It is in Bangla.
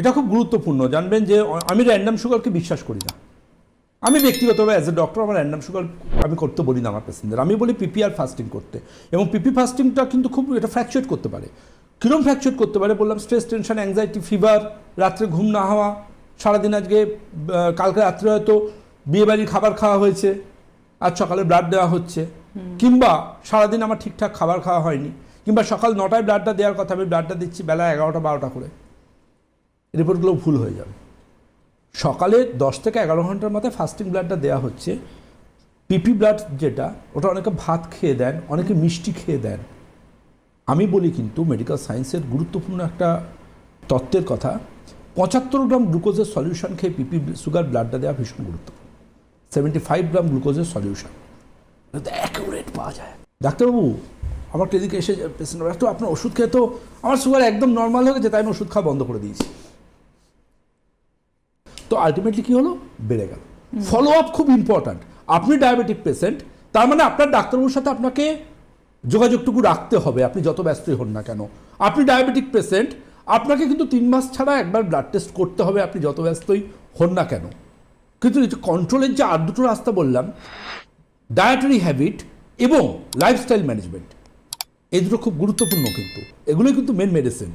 এটা খুব গুরুত্বপূর্ণ জানবেন যে আমি র্যান্ডাম সুগারকে বিশ্বাস করি না। আমি ব্যক্তিগতভাবে অ্যাজ এ ডক্টর আমার র্যান্ডাম সুগার আমি করতে বলি না আমার পেশেন্টদের আমি বলি পিপিআর ফাস্টিং করতে। এবং পিপি ফাস্টিংটা কিন্তু খুব এটা ফ্র্যাকচুয়েট করতে পারে। কীরকম ফ্র্যাকচুয়েট করতে পারে বললাম স্ট্রেস টেনশন অ্যাংজাইটি ফিভার রাত্রে ঘুম না হওয়া সারাদিন আজকে কালকে রাত্রে হয়তো বিয়েবাড়ির খাবার খাওয়া হয়েছে আজ সকালে ব্লাড দেওয়া হচ্ছে। কিংবা সারাদিন আমার ঠিকঠাক খাবার খাওয়া হয়নি কিংবা সকাল নটায় ব্লাডটা দেওয়ার কথা আমি ব্লাডটা দিচ্ছি বেলা এগারোটা বারোটা করে। রিপোর্টগুলো ভুল হয়ে যাবে। সকালে দশ থেকে এগারো ঘণ্টার মাথায় ফাস্টিং ব্লাডটা দেওয়া হচ্ছে। পিপি ব্লাড যেটা, ওটা অনেকে ভাত খেয়ে দেন, অনেকে মিষ্টি খেয়ে দেন। আমি বলি কিন্তু মেডিকেল সায়েন্সের গুরুত্বপূর্ণ একটা তত্ত্বের কথা, পঁচাত্তর গ্রাম গ্লুকোজের সলিউশন খেয়ে পিপি সুগার ব্লাডটা দেওয়া ভীষণ গুরুত্বপূর্ণ। সেভেন্টি ফাইভ গ্রাম গ্লুকোজের সলিউশন অ্যাকুরেট পাওয়া যায়। ডাক্তারবাবু, আমার ক্লিনিকে এসে পেশেন্ট একটু আপনার ওষুধ খেয়ে তো আমার সুগার একদম নর্মাল হয়ে গেছে, তাই আমি ওষুধ খাওয়া বন্ধ করে দিয়েছি। তো আলটিমেটলি কি হলো? বেড়ে গেল। ফলো আপ খুব ইম্পর্ট্যান্ট আপনি ডায়াবেটিক পেশেন্ট তার মানে আপনার ডাক্তারবাবুর সাথে আপনাকে যোগাযোগটুকু রাখতে হবে, আপনি যত ব্যস্তই হন না কেন। আপনি ডায়াবেটিক পেশেন্ট আপনাকে কিন্তু তিন মাস ছাড়া একবার ব্লাড টেস্ট করতে হবে, আপনি যত ব্যস্তই হন না কেন। কিন্তু কন্ট্রোলের যে আর দুটো রাস্তা বললাম ডায়েটারি হ্যাবিট এবং লাইফস্টাইল ম্যানেজমেন্ট এই দুটো খুব গুরুত্বপূর্ণ কিন্তু। এগুলোই কিন্তু মেন মেডিসিন